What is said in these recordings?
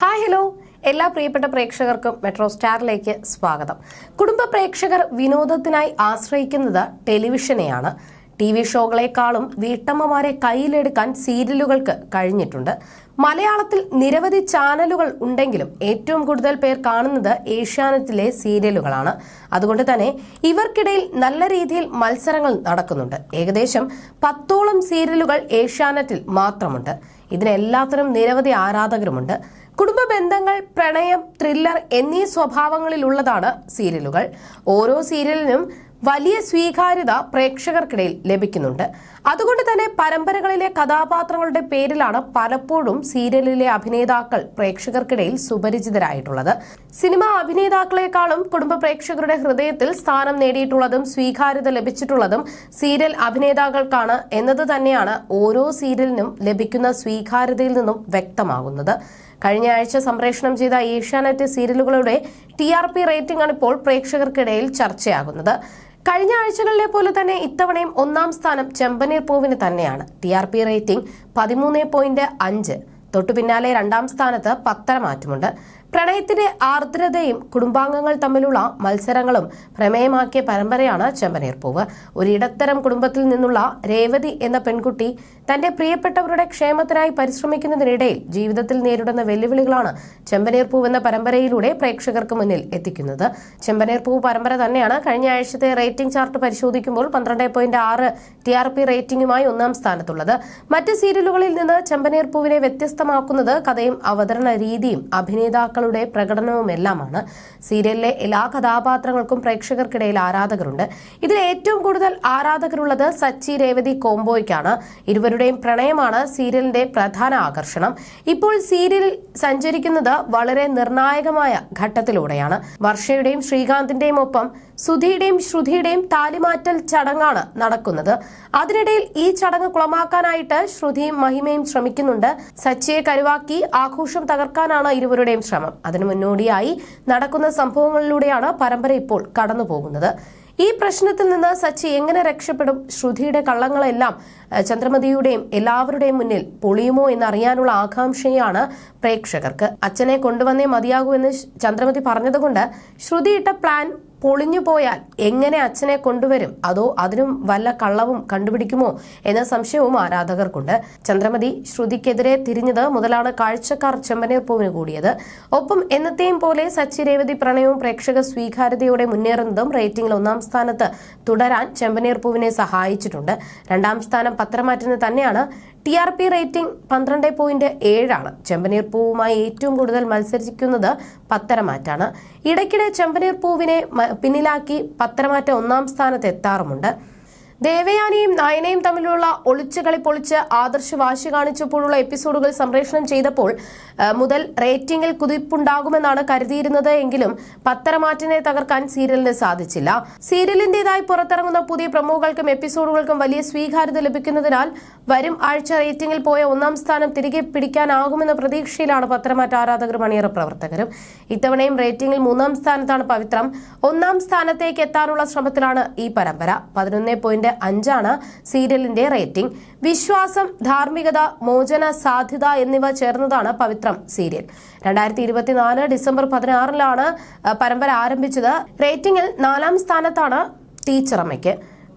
Hi hello എല്ലാ പ്രിയപ്പെട്ട പ്രേക്ഷകർക്കും മെട്രോ സ്റ്റാറിലേക്ക് സ്വാഗതം. കുടുംബ പ്രേക്ഷകർ വിനോദത്തിനായി ആശ്രയിക്കുന്നത് ടെലിവിഷനെയാണ്. ടി വി ഷോകളെക്കാളും വീട്ടമ്മമാരെ കയ്യിലെടുക്കാൻ സീരിയലുകൾക്ക് കഴിഞ്ഞിട്ടുണ്ട്. മലയാളത്തിൽ നിരവധി ചാനലുകൾ ഉണ്ടെങ്കിലും ഏറ്റവും കൂടുതൽ പേർ കാണുന്നത് ഏഷ്യാനെറ്റിലെ സീരിയലുകളാണ്. അതുകൊണ്ട് തന്നെ ഇവർക്കിടയിൽ നല്ല രീതിയിൽ മത്സരങ്ങൾ നടക്കുന്നുണ്ട്. ഏകദേശം പത്തോളം സീരിയലുകൾ ഏഷ്യാനെറ്റിൽ മാത്രമുണ്ട്. ഇതിനെല്ലാത്തിനും നിരവധി ആരാധകരുമുണ്ട്. കുടുംബ ബന്ധങ്ങൾ പ്രണയം ത്രില്ലർ എന്നീ സ്വഭാവങ്ങളിലുള്ളതാണ് സീരിയലുകൾ. ഓരോ സീരിയലിനും വലിയ സ്വീകാര്യത പ്രേക്ഷകർക്കിടയിൽ ലഭിക്കുന്നുണ്ട്. അതുകൊണ്ട് തന്നെ പരമ്പരകളിലെ കഥാപാത്രങ്ങളുടെ പേരിലാണ് പലപ്പോഴും സീരിയലിലെ അഭിനേതാക്കൾ പ്രേക്ഷകർക്കിടയിൽ സുപരിചിതരായിട്ടുള്ളത്. സിനിമ അഭിനേതാക്കളെക്കാളും കുടുംബ പ്രേക്ഷകരുടെ ഹൃദയത്തിൽ സ്ഥാനം നേടിയിട്ടുള്ളതും സ്വീകാര്യത ലഭിച്ചിട്ടുള്ളതും സീരിയൽ അഭിനേതാക്കൾക്കാണ് എന്നത് തന്നെയാണ് ഓരോ സീരിയലിനും ലഭിക്കുന്ന സ്വീകാര്യതയിൽ നിന്നും വ്യക്തമാകുന്നത്. കഴിഞ്ഞ ആഴ്ച സംപ്രേഷണം ചെയ്ത ഏഷ്യാനെറ്റ് സീരിയലുകളുടെ ടി ആർ പി റേറ്റിംഗ് ആണ് ഇപ്പോൾ പ്രേക്ഷകർക്കിടയിൽ ചർച്ചയാകുന്നത്. കഴിഞ്ഞ ആഴ്ചകളിലെ പോലെ തന്നെ ഇത്തവണയും ഒന്നാം സ്ഥാനം ചെമ്പനീർ പൂവിന് തന്നെയാണ്. ടി ആർ പി റേറ്റിംഗ് പതിമൂന്ന് പോയിന്റ് അഞ്ച്. തൊട്ടു പിന്നാലെ രണ്ടാം സ്ഥാനത്ത് പത്തര മാറ്റമുണ്ട്. പ്രണയത്തിന്റെ ആർദ്രതയും കുടുംബാംഗങ്ങൾ തമ്മിലുള്ള മത്സരങ്ങളും പ്രമേയമാക്കിയ പരമ്പരയാണ് ചെമ്പനീർപ്പൂവ് ഒരു ഇടത്തരം കുടുംബത്തിൽ നിന്നുള്ള രേവതി എന്ന പെൺകുട്ടി തന്റെ പ്രിയപ്പെട്ടവരുടെ ക്ഷേമത്തിനായി പരിശ്രമിക്കുന്നതിനിടയിൽ ജീവിതത്തിൽ നേരിടുന്ന വെല്ലുവിളികളാണ് ചെമ്പനീർപ്പൂവ് എന്ന പരമ്പരയിലൂടെ പ്രേക്ഷകർക്ക് മുന്നിൽ എത്തിക്കുന്നത്. ചെമ്പനീർപ്പൂവ് പരമ്പര തന്നെയാണ് കഴിഞ്ഞ ആഴ്ചത്തെ റേറ്റിംഗ് ചാർട്ട് പരിശോധിക്കുമ്പോൾ പന്ത്രണ്ട് പോയിന്റ് ആറ് ടി ആർ പി റേറ്റിംഗുമായി ഒന്നാം സ്ഥാനത്തുള്ളത്. മറ്റ് സീരിയലുകളിൽ നിന്ന് ചെമ്പനീർപ്പൂവിനെ വ്യത്യസ്തമാക്കുന്നത് കഥയും അവതരണ രീതിയും അഭിനേതാക്കളുടെ പ്രകടനവുമെല്ലാമാണ്. സീരിയലിലെ എല്ലാ കഥാപാത്രങ്ങൾക്കും പ്രേക്ഷകർക്കിടയിൽ ആരാധകരുണ്ട്. ഇതിൽ ഏറ്റവും കൂടുതൽ ആരാധകരുള്ളത് സച്ചി രേവതി കോംബോയ്ക്കാണ്. ഇരുവരുടെയും പ്രണയമാണ് സീരിയലിന്റെ പ്രധാന ആകർഷണം. ഇപ്പോൾ സീരിയൽ സഞ്ചരിക്കുന്നത് വളരെ നിർണായകമായ ഘട്ടത്തിലൂടെയാണ്. വർഷയുടെയും ശ്രീകാന്തിന്റെയും ഒപ്പം സുധിയുടെയും ശ്രുതിയുടെയും താലിമാറ്റൽ ചടങ്ങാണ് നടക്കുന്നത്. അതിനിടയിൽ ഈ ചടങ്ങ് കുളമാക്കാനായിട്ട് ശ്രുതിയും മഹിമയും ശ്രമിക്കുന്നുണ്ട്. സച്ചിയെ കരുവാക്കി ആഘോഷം തകർക്കാനാണ് ഇരുവരുടെയും ശ്രമം. അതിനു മുന്നോടിയായി നടക്കുന്ന സംഭവങ്ങളിലൂടെയാണ് പരമ്പര ഇപ്പോൾ കടന്നുപോകുന്നത്. ഈ പ്രശ്നത്തിൽ നിന്ന് സച്ചി എങ്ങനെ രക്ഷപ്പെടും? ശ്രുതിയുടെ കള്ളങ്ങളെല്ലാം ചന്ദ്രമതിയുടെയും എല്ലാവരുടെയും മുന്നിൽ പൊളിയുമോ എന്നറിയാനുള്ള ആകാംക്ഷയാണ് പ്രേക്ഷകർക്ക്. അച്ഛനെ കൊണ്ടുവന്നേ മതിയാകൂ എന്ന് ചന്ദ്രമതി പറഞ്ഞതുകൊണ്ട് ശ്രുതിയിട്ട പ്ലാൻ പൊളിഞ്ഞു പോയാൽ എങ്ങനെ അച്ഛനെ കൊണ്ടുവരും? അതോ അതിനും വല്ല കള്ളവും കണ്ടുപിടിക്കുമോ? എന്ന സംശയവും ആരാധകർക്കുണ്ട്. ചന്ദ്രമതി ശ്രുതിക്കെതിരെ തിരിഞ്ഞത് മുതലാണ് കാഴ്ചക്കാർ ചെമ്പനീർ പൂവിന് കൂടിയത്. ഒപ്പം എന്നത്തെയും പോലെ സച്ചി രേവതി പ്രണയവും പ്രേക്ഷക സ്വീകാര്യതയോടെ മുന്നേറുന്നതും റേറ്റിംഗിൽ ഒന്നാം സ്ഥാനത്ത് തുടരാൻ ചെമ്പനീർ പൂവിനെ സഹായിച്ചിട്ടുണ്ട്. രണ്ടാം സ്ഥാനം പത്രമാറ്റുന്നത് തന്നെയാണ് ടി ആർ പി റേറ്റിംഗ് പന്ത്രണ്ട് പോയിന്റ് ഏഴാണ്. ചെമ്പനീർ പൂവുമായി ഏറ്റവും കൂടുതൽ മത്സരിക്കുന്നത് പത്തരമാറ്റാണ്. ഇടയ്ക്കിടെ ചെമ്പനീർ പൂവിനെ പിന്നിലാക്കി പത്തരമാറ്റ ഒന്നാം സ്ഥാനത്ത് എത്താറുമുണ്ട്. ദേവയാനിയും നയനയും തമ്മിലുള്ള ഒളിച്ചുകളി പൊളിച്ച് ആദർശ് വാശി കാണിച്ചപ്പോഴുള്ള എപ്പിസോഡുകൾ സംപ്രേഷണം ചെയ്തപ്പോൾ മുതൽ റേറ്റിംഗിൽ കുതിപ്പുണ്ടാകുമെന്നാണ് കരുതിയിരുന്നത് എങ്കിലും പത്തരമാറ്റിനെ തകർക്കാൻ സീരിയലിന് സാധിച്ചില്ല. സീരിയലിന്റേതായി പുറത്തിറങ്ങുന്ന പുതിയ പ്രമോകൾക്കും എപ്പിസോഡുകൾക്കും വലിയ സ്വീകാര്യത ലഭിക്കുന്നതിനാൽ വരും ആഴ്ച റേറ്റിംഗിൽ പോയ ഒന്നാം സ്ഥാനം തിരികെ പിടിക്കാനാകുമെന്ന പ്രതീക്ഷയിലാണ് പത്തരമാറ്റ ആരാധകരും അണിയറ പ്രവർത്തകരും. ഇത്തവണയും റേറ്റിംഗിൽ മൂന്നാം സ്ഥാനത്താണ് പവിത്രം. ഒന്നാം സ്ഥാനത്തേക്ക് എത്താനുള്ള ശ്രമത്തിലാണ് ഈ പരമ്പര. പതിനൊന്ന് പോയിന്റ് അഞ്ചാണ് സീരിയലിന്റെ റേറ്റിംഗ്. വിശ്വാസം ധാർമ്മികത മോചന സാധ്യത എന്നിവ ചേർന്നതാണ് പവിത്രം സീരിയൽ. രണ്ടായിരത്തി ഇരുപത്തിനാല് ഡിസംബർ പതിനാറിലാണ് പരമ്പര ആരംഭിച്ചത്. റേറ്റിംഗിൽ നാലാം സ്ഥാനത്താണ് ടീച്ചറമ്മയ്ക്ക്.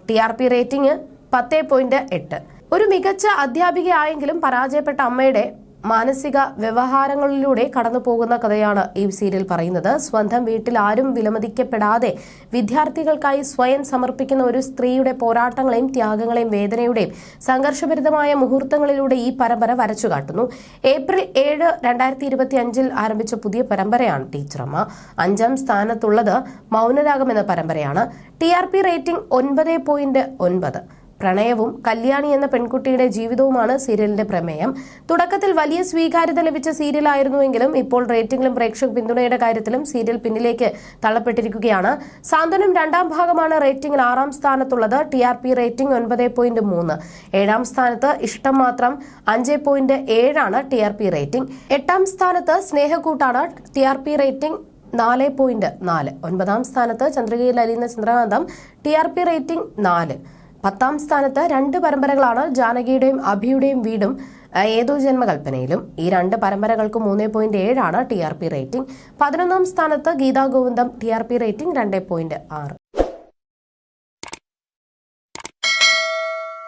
ടി ആർ പി റേറ്റിംഗ് പത്ത് പോയിന്റ് എട്ട്. ഒരു മികച്ച അധ്യാപികയായെങ്കിലും പരാജയപ്പെട്ട അമ്മയുടെ മാനസിക വ്യവഹാരങ്ങളിലൂടെ കടന്നു പോകുന്ന കഥയാണ് ഈ സീരിയൽ പറയുന്നത്. സ്വന്തം വീട്ടിൽ ആരും വിലമതിക്കപ്പെടാതെ വിദ്യാർത്ഥികൾക്കായി സ്വയം സമർപ്പിക്കുന്ന ഒരു സ്ത്രീയുടെ പോരാട്ടങ്ങളെയും ത്യാഗങ്ങളെയും വേദനയുടെയും സംഘർഷഭരിതമായ മുഹൂർത്തങ്ങളിലൂടെ ഈ പരമ്പര വരച്ചു കാട്ടുന്നു. ഏപ്രിൽ ഏഴ് രണ്ടായിരത്തി ഇരുപത്തി അഞ്ചിൽ ആരംഭിച്ച പുതിയ പരമ്പരയാണ് ടീച്ചറമ്മ. അഞ്ചാം സ്ഥാനത്തുള്ളത് മൗനരാഗം എന്ന പരമ്പരയാണ്. ടി ആർ പി റേറ്റിംഗ് ഒൻപത് പോയിന്റ് ഒൻപത്. പ്രണയവും കല്യാണി എന്ന പെൺകുട്ടിയുടെ ജീവിതവുമാണ് സീരിയലിന്റെ പ്രമേയം. തുടക്കത്തിൽ വലിയ സ്വീകാര്യത ലഭിച്ച സീരിയലായിരുന്നുവെങ്കിലും ഇപ്പോൾ റേറ്റിംഗിലും പ്രേക്ഷക പിന്തുണയുടെ കാര്യത്തിലും സീരിയൽ പിന്നിലേക്ക് തള്ളപ്പെട്ടിരിക്കുകയാണ്. സാന്ത്വനം രണ്ടാം ഭാഗമാണ് റേറ്റിംഗിൽ ആറാം സ്ഥാനത്തുള്ളത്. ടി ആർ പി റേറ്റിംഗ് ഒൻപത് പോയിന്റ് മൂന്ന്. ഏഴാം സ്ഥാനത്ത് ഇഷ്ടം മാത്രം അഞ്ച് പോയിന്റ് ഏഴാണ് ടി ആർ പി റേറ്റിംഗ്. എട്ടാം സ്ഥാനത്ത് സ്നേഹക്കൂട്ടാണ് ടി ആർ പി റേറ്റിംഗ് നാല് പോയിന്റ് നാല്. ഒൻപതാം സ്ഥാനത്ത് ചന്ദ്രികയിൽ അലിയുന്ന Chandrakantham T R P rating നാല്. പത്താം സ്ഥാനത്ത് രണ്ട് പരമ്പരകളാണ് ജാനകിയുടെയും അഭിയുടെയും വീടും ഏതോ ജന്മകൽപ്പനയിലും. ഈ രണ്ട് പരമ്പരകൾക്ക് മൂന്ന് പോയിന്റ് ഏഴാണ് ടി ആർ പി റേറ്റിംഗ് പതിനൊന്നാം സ്ഥാനത്ത് Geetha Govindam T R P rating രണ്ട് പോയിന്റ് ആറ്.